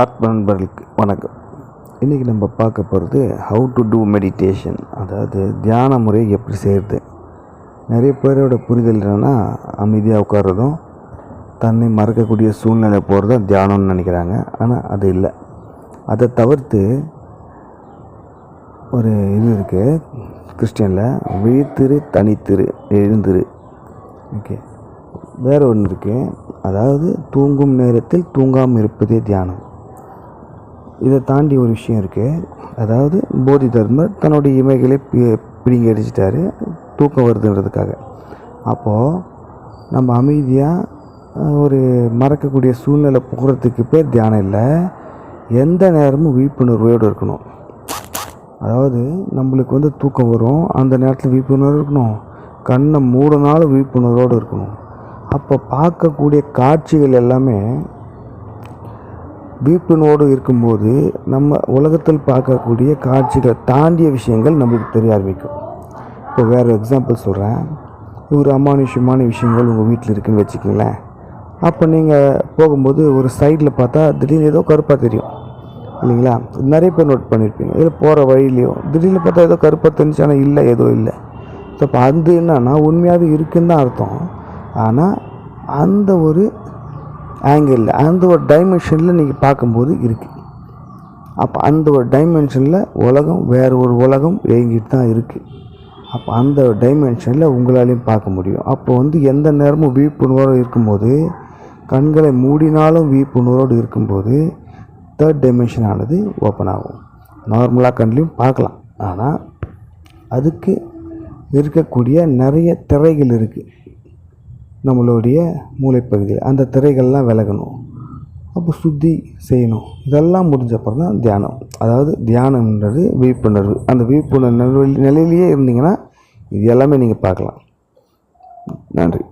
ஆத்ம நண்பர்களுக்கு வணக்கம். இன்றைக்கி நம்ம பார்க்க போகிறது ஹவு டு டூ மெடிடேஷன் அதாவது தியான முறை எப்படி செய்கிறது நிறைய பேரோட புரிதல் என்னென்னா அமைதியாக உட்கார்றதும் தன்னை மறக்கக்கூடிய சூழ்நிலை போகிறதும் தியானம்னு நினைக்கிறாங்க. ஆனால் அது இல்லை. அதை தவிர்த்து ஒரு இது இருக்குது கிறிஸ்டியனில் விழித்திரு தனித்திரு எழுந்திரு. ஓகே. வேறு ஒன்று இருக்குது அதாவது தூங்கும் நேரத்தில் தூங்காமல் இருப்பதே தியானம். இதை தாண்டி ஒரு விஷயம் இருக்குது அதாவது போதி தர்மர் தன்னுடைய இமைகளை பி- அடிச்சிட்டாரு தூக்கம் வருதுன்றதுக்காக. அப்போது நம்ம அமைதியாக ஒரு மறக்கக்கூடிய சூழ்நிலை போகிறதுக்கு பேர் தியானம் இல்லை. எந்த நேரமும் விழிப்புணர்வோடு இருக்கணும். அதாவது நம்மளுக்கு வந்து தூக்கம் வரும். அந்த நேரத்தில் விழிப்புணர்வு இருக்கணும். கண்ணை மூடினாலும் விழிப்புணர்வோடு இருக்கணும். அப்போ பார்க்கக்கூடிய காட்சிகள் எல்லாமே விழிப்புணர்வோடு இருக்கும்போது நம்ம உலகத்தில் பார்க்கக்கூடிய காட்சிகளை தாண்டிய விஷயங்கள் நம்மளுக்கு தெரிய ஆரம்பிக்கும். இப்போ வேறு எக்ஸாம்பிள் சொல்கிறேன் ஒரு அமானுஷ்யமான விஷயங்கள் உங்கள் வீட்டில் இருக்குன்னு வச்சுக்கோங்களேன். அப்போ நீங்கள் போகும்போது ஒரு சைடில் பார்த்தா திடீர்னு ஏதோ கருப்பாக தெரியும். இல்லைங்களா? நிறைய பேர் நோட் பண்ணியிருப்பீங்க இதில் போகிற வழியிலையும் திடீர்னு பார்த்தா ஏதோ கருப்பாக தெரிஞ்சு ஆனால் இல்லை ஏதோ இல்லை. ஸோ அப்போ அது என்னன்னா உண்மையாகவே இருக்குன்னு தான் அர்த்தம். ஆனால் அந்த ஒரு ஆங்கிளில் அந்த ஒரு டைமென்ஷனில் நீங்கள் பார்க்கும்போது இருக்குது அப்போ அந்த ஒரு டைமென்ஷனில் உலகம் வேறு ஒரு உலகம் இயங்கிட்டு தான் இருக்குது அப்போ அந்த டைமென்ஷனில் உங்களாலையும் பார்க்க முடியும். அப்போ வந்து எந்த நேரமும் விழிப்புணர்வோடு இருக்கும்போது கண்களை மூடினாலும் விழிப்புணர்வோடு இருக்கும்போது தேர்ட் டைமென்ஷன் ஆனது ஓப்பன் ஆகும். நார்மலாக கண்லேயும் பார்க்கலாம். ஆனால் அதுக்கு இருக்கக்கூடிய நிறைய திரைகள் இருக்குது நம்மளுடைய மூளைப்பகுதியில் அந்த திரைகள்லாம் விலகணும். அப்போ சுத்தி செய்யணும். இதெல்லாம் முடிஞ்ச அப்புறம் தான் தியானம். அதாவது தியானம்ன்றது விழிப்புணர்வு. அந்த விழிப்புணர்வு நிலையிலேயே இருந்தீங்கன்னா இது எல்லாமே நீங்கள் பார்க்கலாம். நன்றி.